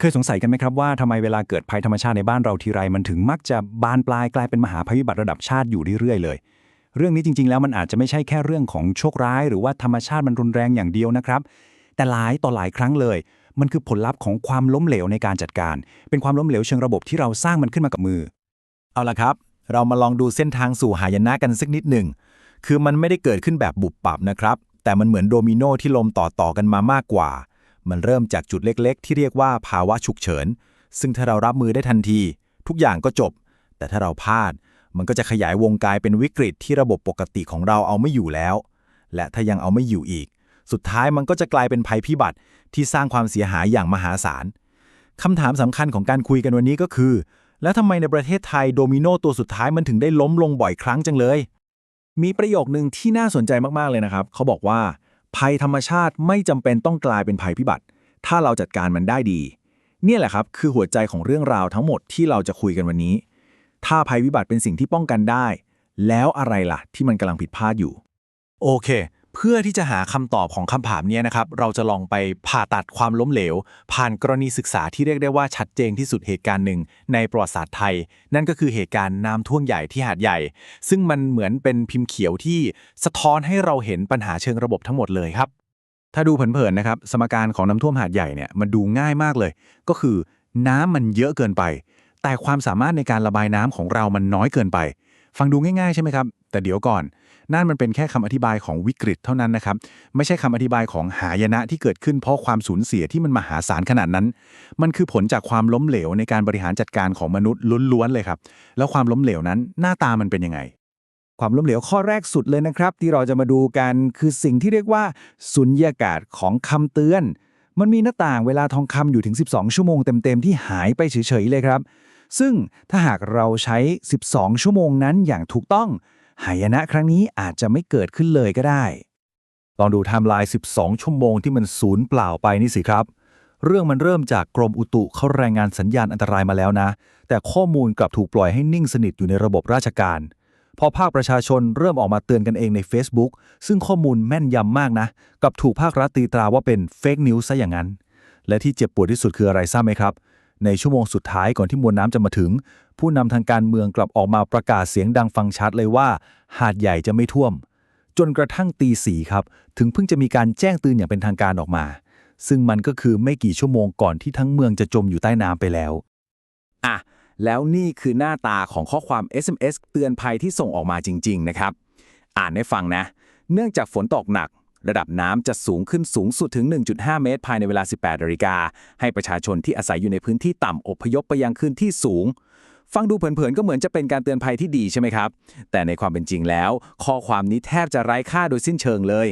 เคยสงสัยกันไหมครับว่าทำไมเวลาเกิดภัยธรรมชาติในบ้านเราทีไรมันถึงมักจะบานปลายกลายเป็นมหาภัยพิบัติระดับชาติอยู่เรื่อยๆเลย เรื่องนี้จริงๆ แล้วมันอาจจะไม่ใช่แค่เรื่องของโชคร้าย หรือว่าธรรมชาติมันรุนแรงอย่างเดียวนะครับ แต่หลายต่อหลายครั้งเลย มันคือผลลัพธ์ของความล้มเหลวในการจัดการ เป็นความล้มเหลวเชิงระบบที่เราสร้างมันขึ้นมากับมือ เอาละครับ เรามาลองดูเส้นทางสู่หายนะกันสักนิดหนึ่งคือมันไม่ได้เกิดขึ้นแบบบุบปับนะครับ แต่มันเหมือนโดมิโนที่ลมต่อต่อๆกันมามากกว่า มันเริ่มจากจุดเล็ก ๆ ที่เรียกว่าภาวะฉุกเฉิน ซึ่งถ้าเรารับมือได้ทันที ทุกอย่างก็จบ แต่ถ้าเราพลาด มันก็จะขยายวงกลายเป็นวิกฤตที่ระบบปกติของเราเอาไม่อยู่แล้ว และถ้ายังเอาไม่อยู่อีก สุดท้ายมันก็จะกลายเป็นภัยพิบัติที่สร้างความเสียหายอย่างมหาศาลคำถามสำคัญของการคุยกันวันนี้ก็คือ แล้วทำไมในประเทศไทยโดมิโนตัวสุดท้ายมันถึงได้ล้มลงบ่อยครั้งจังเลย มีประโยคนึงที่น่าสนใจมากๆเลยนะครับ เขาบอกว่า ภัยธรรมชาติไม่จำเป็นต้องกลายเป็นภัยพิบัติ ถ้าเราจัดการมันได้ดี เนี่ยแหละครับ คือหัวใจของเรื่องราวทั้งหมดที่เราจะคุยกันวันนี้ ถ้าภัยพิบัติเป็นสิ่งที่ป้องกันได้ แล้วอะไรล่ะ ที่มันกำลังผิดพลาดอยู่ โอเค เพื่อที่จะหาคำตอบของคำถามนี้นะครับ เราจะลองไปผ่าตัดความล้มเหลว ผ่านกรณีศึกษาที่เรียกได้ว่าชัดเจนที่สุดเหตุการณ์หนึ่ง ในประวัติศาสตร์ไทย นั่นก็คือเหตุการณ์น้ำท่วมใหญ่ที่หาดใหญ่ ซึ่งมันเหมือนเป็นพิมพ์เขียวที่สะท้อนให้เราเห็นปัญหาเชิงระบบทั้งหมดเลยครับ ถ้าดูเผินๆนะครับ สมการของน้ำท่วมหาดใหญ่เนี่ยมันดูง่ายมากเลย ก็คือ น้ำมันเยอะเกินไป แต่ความสามารถในการระบายน้ำของเรามันน้อยเกินไป ฟังดูง่ายๆใช่ไหมครับ แต่เดี๋ยวก่อน นั่นมันเป็นแค่คำอธิบายของวิกฤตเท่านั้นนะครับ ไม่ใช่คำอธิบายของหายนะที่เกิดขึ้นเพราะความสูญเสียที่มันมหาศาลขนาดนั้น มันคือผลจากความล้มเหลวในการบริหารจัดการของมนุษย์ล้วนๆเลยครับ แล้วความล้มเหลวนั้นหน้าตามันเป็นยังไง ความล้มเหลวข้อแรกสุดเลยนะครับ ที่เราจะมาดูกันคือสิ่งที่เรียกว่าสุญญากาศของคำเตือน มันมีหน้าต่างเวลาทองคำอยู่ถึง 12 ชั่วโมงเต็มๆที่หายไปเฉยๆเลยครับ ซึ่งถ้าหากเราใช้ 12 ชั่วโมงนั้นอย่างถูกต้อง หายนะครั้งนี้อาจจะไม่เกิดขึ้นเลยก็ได้ ลองดูไทม์ไลน์ 12 ชั่วโมงที่มันสูญเปล่าไปนี่สิครับ เรื่องมันเริ่มจากกรมอุตุเขารายงานสัญญาณอันตรายมาแล้วนะ แต่ข้อมูลกลับถูกปล่อยให้นิ่งสนิทอยู่ในระบบราชการพอภาคประชาชนเริ่มออกมาเตือนกันเองใน Facebook ซึ่งข้อมูลแม่นยำมากนะ กับถูกภาครัฐตีตราว่าเป็นเฟกนิวส์ซะอย่างนั้น และที่เจ็บปวดที่สุดคืออะไรทราบไหมครับ ในชั่วโมงสุดท้ายก่อนที่มวลน้ำจะมาถึง ผู้นำทางการเมืองกลับออกมาประกาศเสียงดังฟังชัดเลยว่า หาดใหญ่จะไม่ท่วม จนกระทั่งตีสี่ครับ ถึงเพิ่งจะมีการแจ้งเตือนอย่างเป็นทางการออกมา ซึ่งมันก็คือไม่กี่ชั่วโมงก่อนที่ทั้งเมืองจะจมอยู่ใต้น้ำไปแล้วอะแล้วนี่คือหน้าตาของข้อความ SMS เตือนภัยที่ส่งออกมาจริง ๆ นะครับ อ่านให้ฟังนะ เนื่องจากฝนตกหนัก ระดับน้ำจะสูงขึ้นสูงสุดถึง 1.5 เมตร ภายในเวลา 18นาฬิกา ให้ประชาชนที่อาศัยอยู่ในพื้นที่ต่ำอพยพไปยังพื้นที่สูง ฟังดูเผินๆ ก็เหมือนจะเป็นการเตือนภัยที่ดีใช่ไหมครับ แต่ในความเป็นจริงแล้ว ข้อความนี้แทบจะไร้ค่าโดยสิ้นเชิงเลย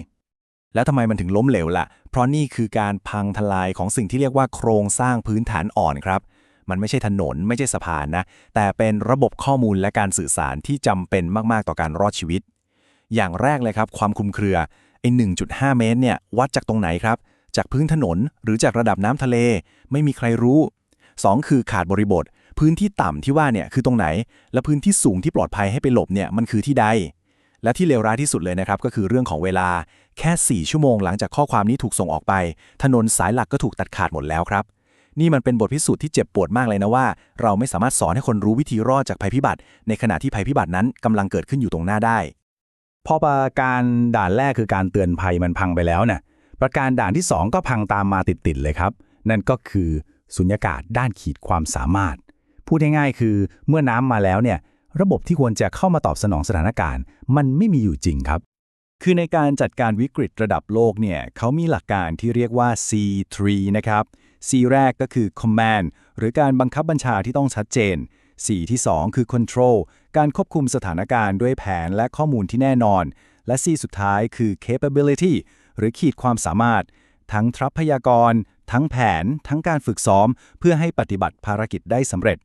แล้วทำไมมันถึงล้มเหลวล่ะ เพราะนี่คือการพังทลายของสิ่งที่เรียกว่าโครงสร้างพื้นฐานอ่อนครับมันไม่ใช่ถนนไม่ใช่สะพานนะ แต่เป็นระบบข้อมูลและการสื่อสารที่จำเป็นมาก ๆ ต่อการรอดชีวิต อย่างแรกเลยครับ ความคลุมเครือ ไอ้1.5 เมตรเนี่ยวัดจากตรงไหนครับ จากพื้นถนนหรือจากระดับน้ำทะเล ไม่มีใครรู้ 2 คือขาดบริบท พื้นที่ต่ำที่ว่าเนี่ยคือตรงไหน และพื้นที่สูงที่ปลอดภัยให้ไปหลบเนี่ยมันคือที่ใด และที่เลวร้ายที่สุดเลยนะครับก็คือเรื่องของเวลาแค่ 4 ชั่วโมงหลังจากข้อความนี้ถูกส่งออกไป ถนนสายหลักก็ถูกตัดขาดหมดแล้วครับนี่มันเป็นบทพิสูจน์ที่เจ็บปวดมากเลยนะว่า เราไม่สามารถสอนให้คนรู้วิธีรอดจากภัยพิบัติ ในขณะที่ภัยพิบัตินั้นกำลังเกิดขึ้นอยู่ตรงหน้าได้ พอประการด่านแรกคือการเตือนภัยมันพังไปแล้วเนี่ยประการด่านที่ 2 ก็พังตามมาติดๆเลยครับ นั่นก็คือสุญญากาศด้านขีดความสามารถ พูดง่ายๆคือเมื่อน้ำมาแล้วเนี่ยระบบที่ควรจะเข้ามาตอบสนองสถานการณ์ มันไม่มีอยู่จริงครับ คือในการจัดการวิกฤตระดับโลกเนี่ยเขามีหลักการที่เรียกว่า C3 นะครับ C แรกก็คือ command หรือการบังคับบัญชาที่ต้องชัดเจน C ที่ 2 คือ control การควบคุมสถานการณ์ด้วยแผนและข้อมูลที่แน่นอน และ C สุดท้ายคือ capability หรือขีดความสามารถ ทั้งทรัพยากร ทั้งแผน ทั้งการฝึกซ้อม เพื่อให้ปฏิบัติภารกิจได้สำเร็จ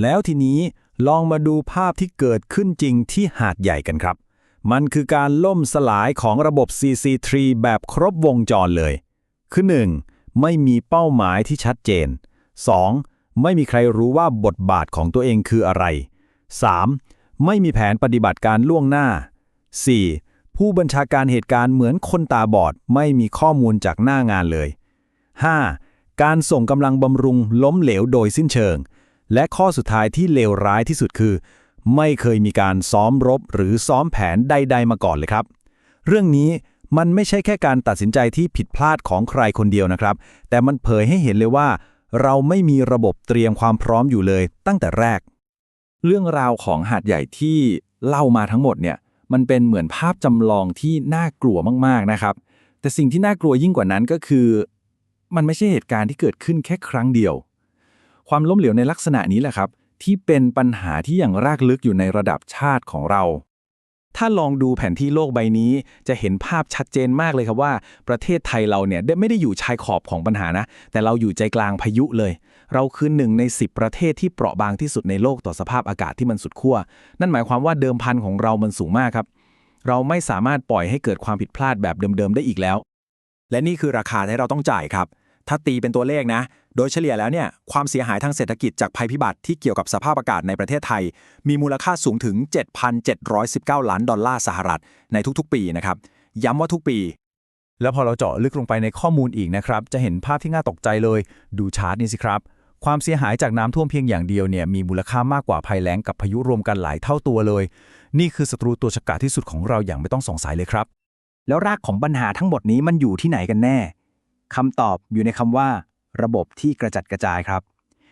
แล้วทีนี้ลองมาดูภาพที่เกิดขึ้นจริงที่หาดใหญ่กันครับ มันคือการล่มสลายของระบบ CC3 แบบครบวงจรเลย คือ 1. ไม่มีเป้าหมายที่ชัดเจน 2. ไม่มีใครรู้ว่าบทบาทของตัวเองคืออะไร 3. ไม่มีแผนปฏิบัติการล่วงหน้า 4. ผู้บัญชาการเหตุการณ์เหมือนคนตาบอด ไม่มีข้อมูลจากหน้างานเลย 5. การส่งกำลังบำรุงล้มเหลวโดยสิ้นเชิง และข้อสุดท้ายที่เลวร้ายที่สุดคือ ไม่เคยมีการซ้อมรบหรือซ้อมแผนใด ๆ มาก่อนเลยครับ เรื่องนี้มันไม่ใช่แค่การตัดสินใจที่ผิดพลาดของใครคนเดียวนะครับ แต่มันเผยให้เห็นเลยว่า เราไม่มีระบบเตรียมความพร้อมอยู่เลยตั้งแต่แรก เรื่องราวของหาดใหญ่ที่เล่ามาทั้งหมดเนี่ยมันเป็นเหมือนภาพจำลองที่น่ากลัวมากๆนะครับ แต่สิ่งที่น่ากลัวยิ่งกว่านั้นก็คือ มันไม่ใช่เหตุการณ์ที่เกิดขึ้นแค่ครั้งเดียว ความล้มเหลวในลักษณะนี้แหละครับ ที่เป็นปัญหาที่อย่างรากลึกอยู่ในระดับชาติของเรา ถ้าลองดูแผนที่โลกใบนี้ จะเห็นภาพชัดเจนมากเลยครับว่า ประเทศไทยเราเนี่ยได้ไม่ได้อยู่ชายขอบของปัญหานะ แต่เราอยู่ใจกลางพายุเลย เราคือหนึ่งใน 10 ประเทศที่เปราะบางที่สุดในโลกต่อสภาพอากาศที่มันสุดขั้วนั่นหมายความว่าเดิมพันของเรามันสูงมากครับ เราไม่สามารถปล่อยให้เกิดความผิดพลาดแบบเดิมๆได้อีกแล้ว และนี่คือราคาที่เราต้องจ่ายครับ ถ้าตีเป็นตัวเลขนะ โดยเฉลี่ยแล้วเนี่ยความเสียหายทางเศรษฐกิจจากภัยพิบัติที่เกี่ยวกับสภาพอากาศในประเทศไทย มีมูลค่าสูงถึง 7,719 ล้านดอลลาร์สหรัฐในทุกๆ ปีนะครับ ย้ำว่าทุกปี แล้วพอเราเจาะลึกลงไปในข้อมูลอีกนะครับ จะเห็นภาพที่น่าตกใจเลย ดูชาร์ตนี้สิครับ ความเสียหายจากน้ำท่วมเพียงอย่างเดียวเนี่ยมีมูลค่ามากกว่าภัยแล้งกับพายุรวมกันหลายเท่าตัวเลย นี่คือศัตรูตัวฉกาจที่สุดของเราอย่างไม่ต้องสงสัยเลยครับ แล้วรากของปัญหาทั้งหมดนี้มันอยู่ที่ไหนกันแน่ คำตอบอยู่ในคำว่า ระบบที่กระจัดกระจายครับ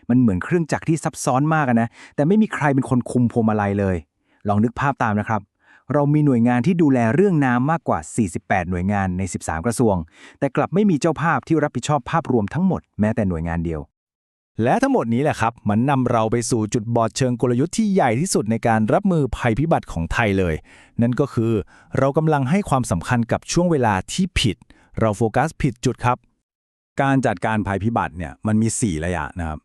มันเหมือนเครื่องจักรที่ซับซ้อนมากนะ แต่ไม่มีใครเป็นคนคุมพวงมาลัยเลย ลองนึกภาพตามนะครับ เรามีหน่วยงานที่ดูแลเรื่องน้ำมากกว่า 48 หน่วยงานใน 13 กระทรวง แต่กลับไม่มีเจ้าภาพที่รับผิดชอบภาพรวมทั้งหมดแม้แต่หน่วยงานเดียวและทั้งหมดนี้แหละครับ มันนำเราไปสู่จุดบอดเชิงกลยุทธ์ที่ใหญ่ที่สุดในการรับมือภัยพิบัติของไทยเลย นั่นก็คือ เรากำลังให้ความสำคัญกับช่วงเวลาที่ผิด เราโฟกัสผิดจุดครับ การจัดการภัยพิบัติเนี่ยมันมี 4 ระยะนะครับ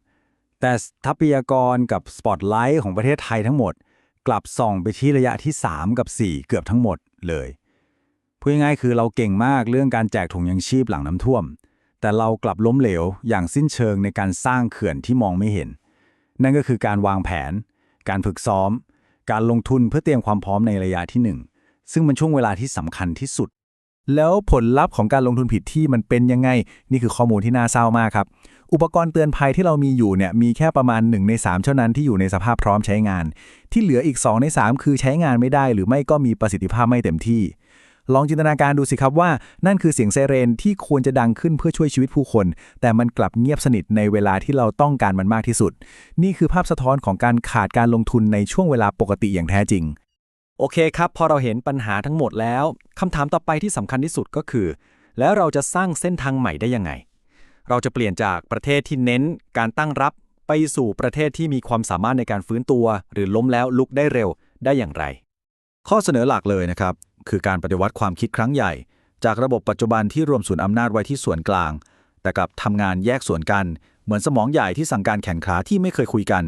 แต่ทรัพยากรกับสปอตไลท์ของประเทศไทยทั้งหมด กลับส่องไปที่ระยะที่ 3 กับ 4 เกือบทั้งหมดเลยพูดง่ายๆคือเราเก่งมากเรื่องการแจกถุงยังชีพหลังน้ำท่วม แต่เรากลับล้มเหลวอย่างสิ้นเชิงในการสร้างเขื่อนที่มองไม่เห็น นั่นก็คือการวางแผน การฝึกซ้อม การลงทุนเพื่อเตรียมความพร้อมในระยะที่หนึ่งซึ่งมันช่วงเวลาที่สำคัญที่สุด แล้วผลลัพธ์ของการลงทุนผิดที่มันเป็นยังไง นี่คือข้อมูลที่น่าเศร้ามากครับ อุปกรณ์เตือนภัยที่เรามีอยู่เนี่ยมีแค่ประมาณ 1 ใน 3 เท่านั้นที่อยู่ในสภาพพร้อมใช้งาน ที่เหลืออีก 2 ใน 3 คือใช้งานไม่ได้ หรือไม่ก็มีประสิทธิภาพไม่เต็มที่ ลองจินตนาการดูสิครับว่า นั่นคือเสียงไซเรนที่ควรจะดังขึ้นเพื่อช่วยชีวิตผู้คน แต่มันกลับเงียบสนิทในเวลาที่เราต้องการมันมากที่สุด นี่คือภาพสะท้อนของการขาดการลงทุนในช่วงเวลาปกติอย่างแท้จริง โอเคครับ พอเราเห็นปัญหาทั้งหมดแล้วคำถามต่อไปที่สำคัญที่สุดก็คือ แล้วเราจะสร้างเส้นทางใหม่ได้ยังไง เราจะเปลี่ยนจากประเทศที่เน้นการตั้งรับไปสู่ประเทศที่มีความสามารถในการฟื้นตัว หรือล้มแล้วลุกได้เร็วได้อย่างไร ข้อเสนอหลักเลยนะครับ คือการปฏิวัติความคิดครั้งใหญ่ จากระบบปัจจุบันที่รวมศูนย์อำนาจไว้ที่ส่วนกลาง แต่กลับทำงานแยกส่วนกัน เหมือนสมองใหญ่ที่สั่งการแข่งขาที่ไม่เคยคุยกัน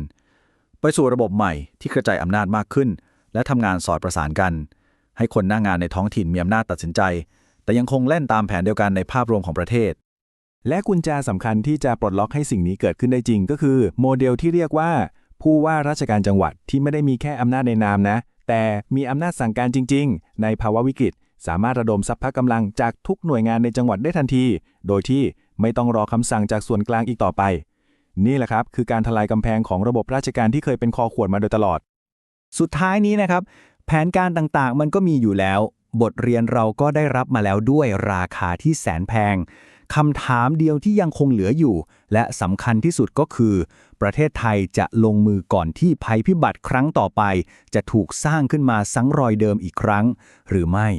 ไปสู่ระบบใหม่ที่กระจายอำนาจมากขึ้น และทำงานสอดประสานกัน ให้คนหน้างานในท้องถิ่นมีอำนาจตัดสินใจ แต่ยังคงเล่นตามแผนเดียวกันในภาพรวมของประเทศ และกุญแจสำคัญที่จะปลดล็อกให้สิ่งนี้เกิดขึ้นได้จริง ก็คือ โมเดลที่เรียกว่า ผู้ว่าราชการจังหวัดที่ไม่ได้มีแค่อำนาจในนามนะ แต่มีอำนาจสั่งการจริง ๆ ในภาวะวิกฤต สามารถระดมทรัพย์กำลังจากทุกหน่วยงานในจังหวัดได้ทันที โดยที่ไม่ต้องรอคำสั่งจากส่วนกลางอีกต่อไปนี่แหละครับ คือการทลายกำแพงของระบบราชการที่เคยเป็นคอขวดมาโดยตลอด สุดท้ายนี้นะครับ แผนการต่างๆ มันก็มีอยู่แล้ว บทเรียนเราก็ได้รับมาแล้วด้วยราคาที่แสนแพงคำถามเดียวที่ยังคงเหลืออยู่ และสำคัญที่สุดก็คือ ประเทศไทยจะลงมือก่อนที่ภัยพิบัติครั้งต่อไป จะถูกสร้างขึ้นมาซ้งรอยเดิมอีกครั้ง หรือไม่